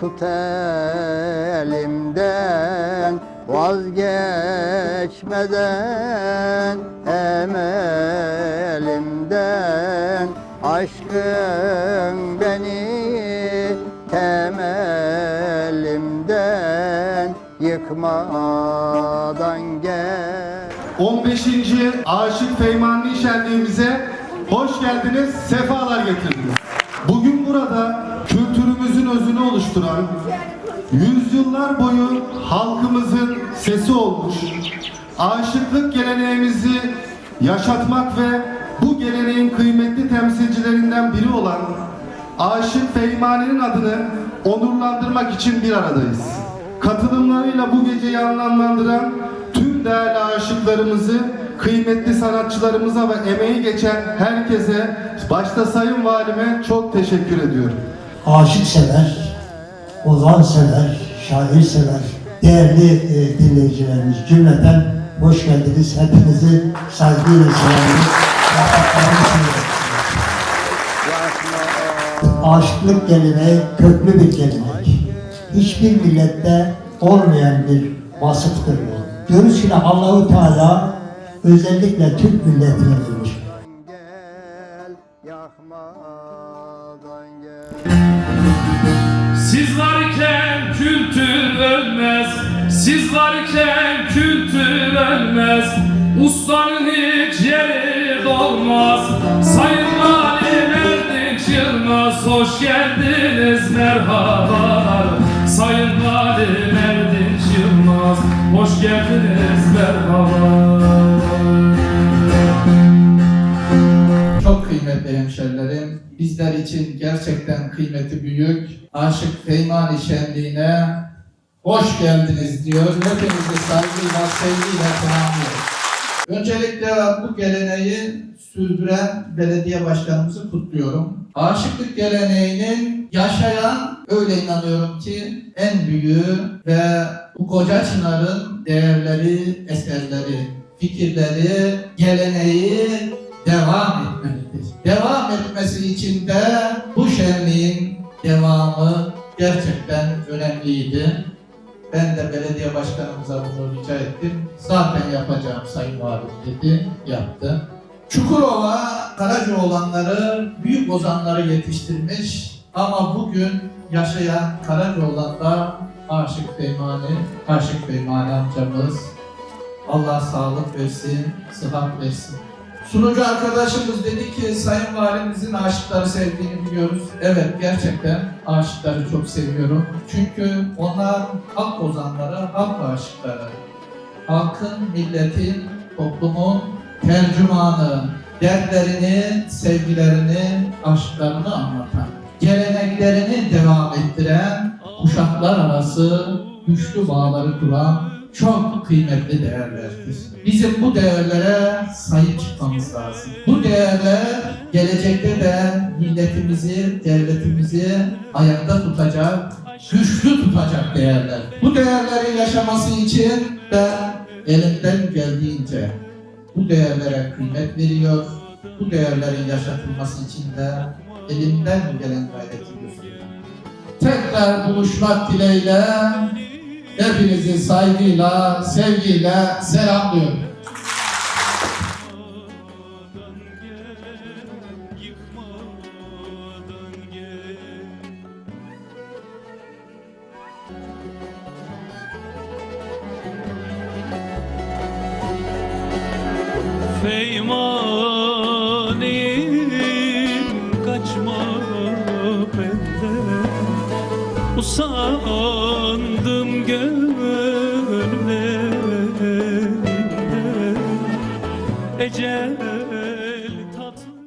tut elimden Vazgeçmeden emelimden Aşkın beni temelimden Yıkmadan gel 15. Aşık Feymani Şenliğimize hoş geldiniz, sefalar getirdiniz. Bugün burada kültürümüzün özünü oluşturan, yüzyıllar boyu halkımızın sesi olmuş, aşıklık geleneğimizi yaşatmak ve bu geleneğin kıymetli temsilcilerinden biri olan Aşık Feymani'nin adını onurlandırmak için bir aradayız. Katılımlarıyla bu geceyi anlamlandıran tüm değerli aşıklarımızı, kıymetli sanatçılarımıza ve emeği geçen herkese, başta Sayın Valime çok teşekkür ediyorum. aşık sever, ozan sever, şair sever. Değerli e, dinleyicilerimiz cümleten hoş geldiniz. Hepinizi saygıyla selamlıyoruz. Aşıklık geleneği köklü bir gelenek. Hiçbir millette olmayan bir vasıftır bu. Ki Allahu Teala özellikle Türk milletine vermiş. Siz varken kültür ölmez. Siz varken kültür ölmez. Ustanın hiç yeri dolmaz. Sayın Valim Erdinç Yılmaz Hoş geldiniz merhabalar. Sayın Valim Erdinç Yılmaz Hoş geldiniz merhabalar Kıymetli hemşerilerim, bizler için gerçekten kıymeti büyük. Aşık Feymani Şenliği'ne hoş geldiniz diyor. Hepinizi saygıyla, sevgiyle selamlıyoruz. Öncelikle bu geleneği sürdüren belediye başkanımızı kutluyorum. Aşıklık geleneğinin yaşayan, öyle inanıyorum ki en büyüğü ve bu koca çınarın değerleri, eserleri, fikirleri, geleneği devam etmelidir. Devam etmesi için de bu şenliğin devamı gerçekten önemliydi. Ben de belediye başkanımıza bunu rica ettim. Zaten yapacağım Sayın Valim dedi, yaptı. Çukurova, Karacaoğlanları, büyük ozanları yetiştirmiş ama bugün yaşayan Karacaoğlan'da Aşık Feymani, Aşık Feymani amcamız Allah sağlık versin, sıhhat versin. Sunucu arkadaşımız dedi ki Sayın Valimizin aşıkları sevdiğini biliyoruz. Evet gerçekten aşıkları çok seviyorum. Çünkü onlar halk ozanları, halk aşıkları. Halkın, milletin, toplumun tercümanı, dertlerini, sevgilerini, aşklarını anlatan, geleneklerini devam ettiren, kuşaklar arası güçlü bağları kuran çok kıymetli değerlerdir. Bizim bu değerlere sahip çıkmamız lazım. Bu değerler gelecekte de milletimizi, devletimizi ayakta tutacak, güçlü tutacak değerler. Bu değerlerin yaşaması için ben elimden geldiğince bu değerlere kıymet veriyor, bu değerlerin yaşatılması için de elimden gelen gayreti gösteriyorum. Tekrar buluşmak dileğiyle hepinizi saygıyla, sevgiyle selamlıyorum. Feymanim kaçma benden Usandım